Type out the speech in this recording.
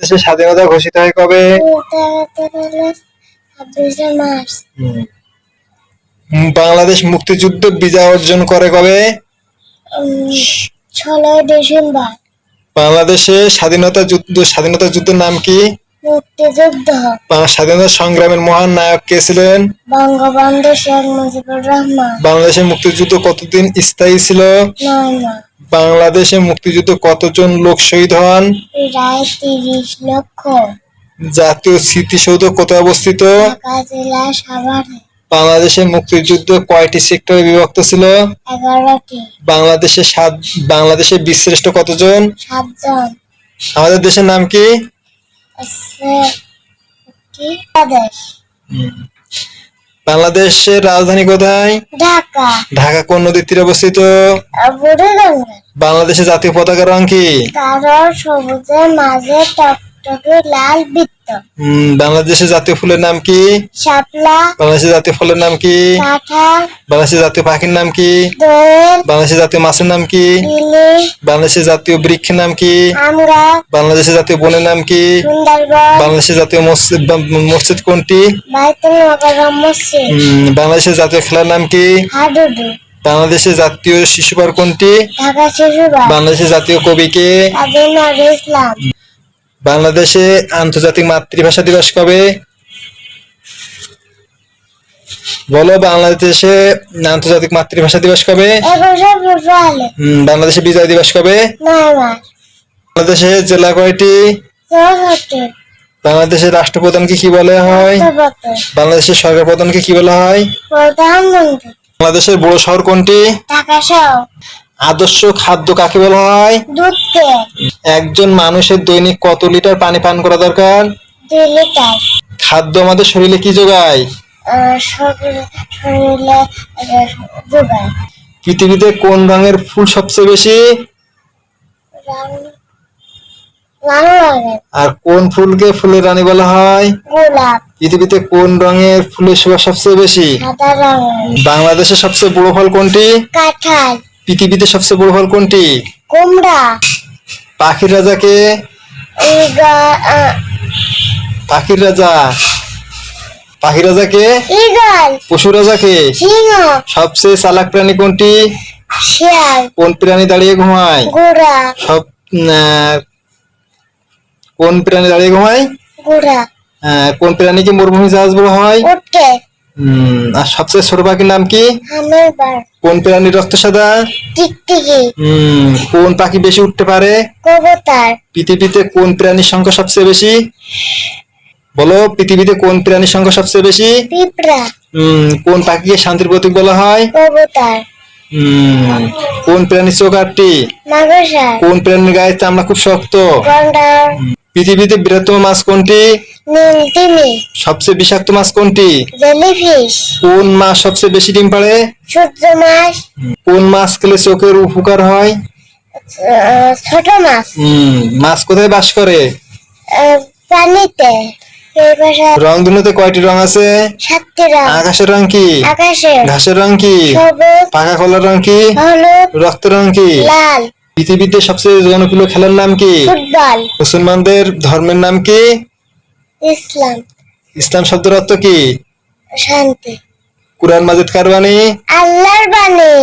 দেশের স্বাধীনতা ঘোষিত হয় কবে? বাংলাদেশ মুক্তিযুদ্ধ বিজয় অর্জন করে কবে? ষোলোই ডিসেম্বর বাংলাদেশে স্বাধীনতা যুদ্ধ স্বাধীনতা যুদ্ধের নাম কি? মুক্তিযুদ্ধ। স্বাধীনতা সংগ্রামের মহান নায়ক কে ছিলেন? বঙ্গবন্ধু শেখ মুজিবুর রহমান। বাংলাদেশের মুক্তিযুদ্ধ কতদিন স্থায়ী ছিল? নয় মাস। বাংলাদেশে মুক্তিযুদ্ধ কতজন লোক শহীদ হন? প্রায় তিরিশ লক্ষ। জাতীয় স্মৃতিসৌধ কোথায় অবস্থিত? বাংলাদেশের মুক্তিযুদ্ধ কয়টি সেক্টরে বিভক্ত ছিল? বাংলাদেশে সাত বাংলাদেশে বীরশ্রেষ্ঠ কতজন? আমাদের দেশের নাম কি? আছে কি বাংলাদেশ বাংলাদেশের রাজধানী কোথায়? ঢাকা। ঢাকা কোন নদীর তীরে অবস্থিত? বাংলাদেশের জাতীয় পতাকার রং কি? সবুজের মাঝে টকটকে লাল বৃত্ত বাংলাদেশের জাতীয় ফুলের নাম কি শাপলা বাংলাদেশের জাতীয় ফলের নাম কি কাঁঠাল বাংলাদেশের জাতীয় পাখির নাম কি দোয়েল বাংলাদেশের জাতীয় মাছের নাম কি বাংলাদেশের জাতীয় বৃক্ষের নাম কি বাংলাদেশের জাতীয় বনের নাম কি বাংলাদেশের জাতীয় মসজিদ মসজিদ কোনটি বাংলাদেশের জাতীয় খেলার নাম কি বাংলাদেশের জাতীয় শিশু পার্ক কোনটি বাংলাদেশের জাতীয় কবি কে বাংলাদেশে আন্তর্জাতিক মাতৃভাষা দিবস কবে? বলো বাংলাদেশে আন্তর্জাতিক মাতৃভাষা দিবস কবে? বাংলাদেশে বিজয় দিবস কবে? বাংলাদেশে জেলা কয়টি? বাংলাদেশের রাষ্ট্রপ্রধানকে কি বলা হয়? বাংলাদেশের সরকার প্রধানকে কি বলা হয়? বাংলাদেশের বড় শহর কোনটি? আদর্শ খাদ্য কাকে বলা হয়? দুধকে একজন মানুষের দৈনিক কত লিটার পানি পান করা দরকার? দুই লিটার। খাদ্য আমাদের শরীরে কি যোগায়? শরীরে শরীরে যোগায়। পৃথিবীতে কোন রঙের ফুল সবচেয়ে বেশি? আর কোন ফুলকে ফুলের রানী বলা হয়? পৃথিবীতে কোন রঙের ফুলের শোভা সবচেয়ে বেশি? বাংলাদেশের সবচেয়ে বড় ফল কোনটি? কাঁঠাল। পৃথিবীতে সবচেয়ে বড় ফল কোনটি? কুমড়া। পাখির রাজাকে পাখির রাজা। পাখির রাজাকে পশু রাজাকে সবচেয়ে চালাক প্রাণী কোনটি? কোন প্রাণী দাঁড়িয়ে ঘুমায়? সব কোন প্রাণী দাঁড়িয়ে ঘুমায়? কোন প্রাণীকে মরুভূমি জাহাজ বলা হয়? উম, আর সবচেয়ে ছোট পাখির নাম কি? কোন প্রাণীর রক্ত সাদা? টিকটিকি। উম, কোন পাখি বেশি উঠতে পারে? কবুতর। পৃথিবীতে কোন প্রাণীর সংখ্যা সবচেয়ে বেশি? বলো পৃথিবীতে কোন প্রাণীর সংখ্যা সবচেয়ে বেশি? পিঁপড়া। উম, কোন পাখিকে শান্তির প্রতীক বলা হয়? কবুতর। কোন প্রাণীর চোখ আটটি? কোন প্রাণীর গায়ের চামড়া খুব শক্ত? পৃথিবীতে বৃহত্তম মাছ কোনটি? তিমি সবচেয়ে বিষাক্ত মাছ কোনটি? জেলিফিশ। কোন মাছ সবচেয়ে বেশি ডিম পাড়ে? সূর্য মাছ। কোন মাছ খেলে চোখের উপকার হয়? ছোট মাছ। মাছ কোথায় বাস করে? পানিতে। রং ধনুতে কয়টি রং আছে? সাতটি রং। আকাশের রং কি? ঘাসের রং কি? সবুজ। পাকা কলার রং কি? হলুদ। রক্তের রং কি? লাল। পৃথিবীতে সবচেয়ে জনপ্রিয় খেলার নাম কি? ফুটবল। মুসলমানদের ধর্মের নাম কি? ইসলাম। ইসলাম শব্দের অর্থ কি? শান্তি। কুরআন মাজিদ কারবানি আল্লাহর বাণী।